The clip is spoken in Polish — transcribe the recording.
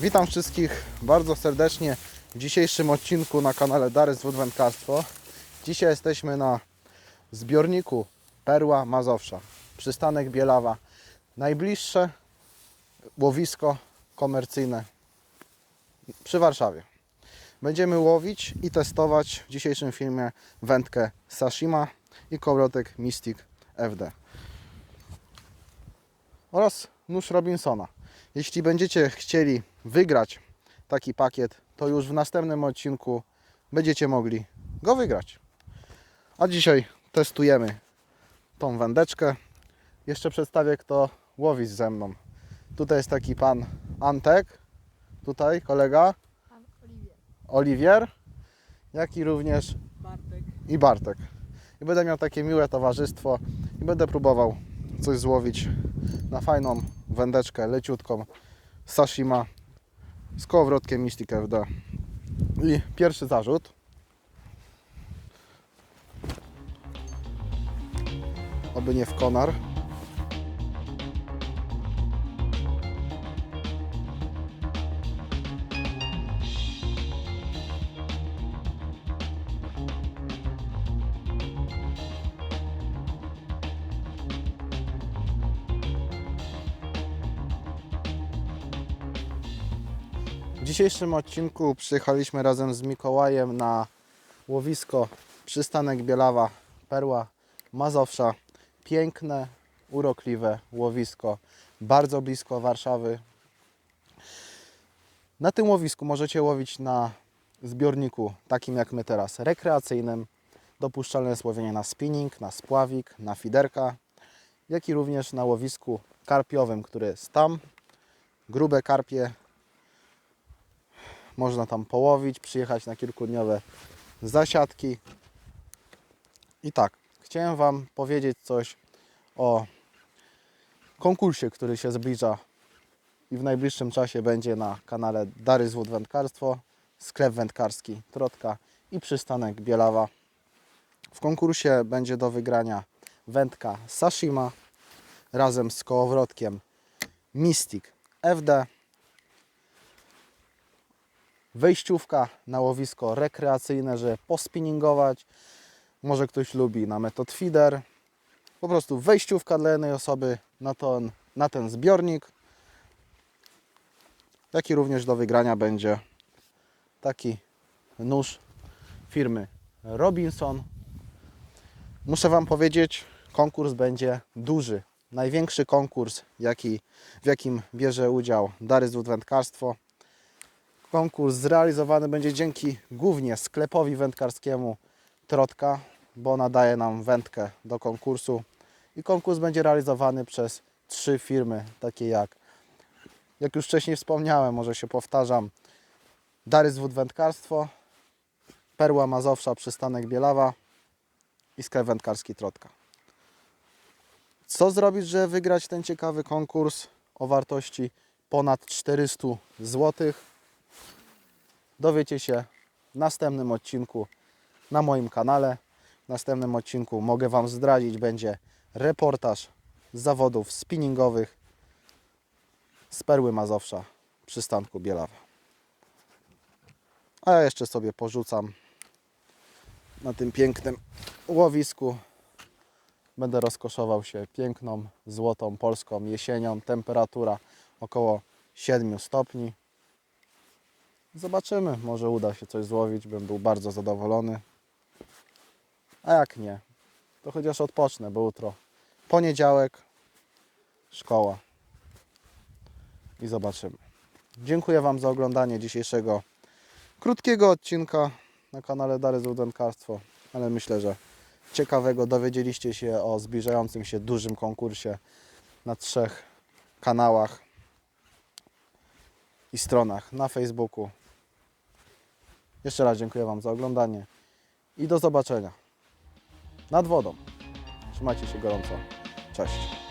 Witam wszystkich bardzo serdecznie w dzisiejszym odcinku na kanale Darys Wódwędkarstwo. Dzisiaj jesteśmy na zbiorniku Perła Mazowsza, przystanek Bielawa. Najbliższe łowisko komercyjne przy Warszawie. Będziemy łowić i testować w dzisiejszym filmie wędkę Sashima i kołowrotek Mystic FD oraz nóż Robinsona. Jeśli będziecie chcieli wygrać taki pakiet, to już w następnym odcinku będziecie mogli go wygrać. A dzisiaj testujemy tą wędeczkę. Jeszcze przedstawię, kto łowi ze mną. Tutaj jest taki pan Antek, tutaj kolega Pan Oliwier. Oliwier, jak i również Bartek. i Bartek. I będę miał takie miłe towarzystwo i będę próbował coś złowić na fajną wędeczkę leciutką Sashima z kołowrotkiem Mystic FD. I pierwszy zarzut. Oby nie w konar. Dzisiejszym odcinku przyjechaliśmy razem z Mikołajem na łowisko Przystanek Bielawa, Perła Mazowsza. Piękne, urokliwe łowisko, bardzo blisko Warszawy. Na tym łowisku możecie łowić na zbiorniku takim jak my teraz, rekreacyjnym. Dopuszczalne jest łowienie na spinning, na spławik, na fiderka, jak i również na łowisku karpiowym, który jest tam. Grube karpie można tam połowić, przyjechać na kilkudniowe zasiadki. I tak, chciałem Wam powiedzieć coś o konkursie, który się zbliża i w najbliższym czasie będzie na kanale Dary Zwód Wędkarstwo, sklep wędkarski Trotka i przystanek Bielawa. W konkursie będzie do wygrania wędka Sashima razem z kołowrotkiem Mystic FD wejściówka na łowisko rekreacyjne, że pospinningować. Może ktoś lubi na metod feeder. Po prostu wejściówka dla jednej osoby na ten, na ten zbiornik. Jak i również do wygrania będzie taki nóż firmy Robinson. Muszę Wam powiedzieć, konkurs będzie duży. Największy konkurs, jaki, w jakim bierze udział Dary Wędkarstwo. Konkurs zrealizowany będzie dzięki głównie sklepowi wędkarskiemu Trotka, bo nadaje nam wędkę do konkursu. I konkurs będzie realizowany przez trzy firmy, takie jak, jak już wcześniej wspomniałem, może się powtarzam, Darys Wód Wędkarstwo, Perła Mazowsza, Przystanek Bielawa i sklep wędkarski Trotka. Co zrobić, żeby wygrać ten ciekawy konkurs o wartości ponad 400 złotych? Dowiecie się w następnym odcinku na moim kanale. W następnym odcinku mogę Wam zdradzić, będzie reportaż z zawodów spinningowych z Perły Mazowsza przystanku Bielawa. A ja jeszcze sobie porzucam na tym pięknym łowisku. Będę rozkoszował się piękną, złotą, polską jesienią. Temperatura około 7 stopni. Zobaczymy, może uda się coś złowić, bym był bardzo zadowolony. A jak nie, to chociaż odpocznę, bo jutro poniedziałek, szkoła i zobaczymy. Dziękuję Wam za oglądanie dzisiejszego krótkiego odcinka na kanale Dary Złudenkarstwo, ale myślę, że ciekawego dowiedzieliście się o zbliżającym się dużym konkursie na trzech kanałach i stronach na Facebooku. Jeszcze raz dziękuję Wam za oglądanie i do zobaczenia nad wodą. Trzymajcie się gorąco. Cześć.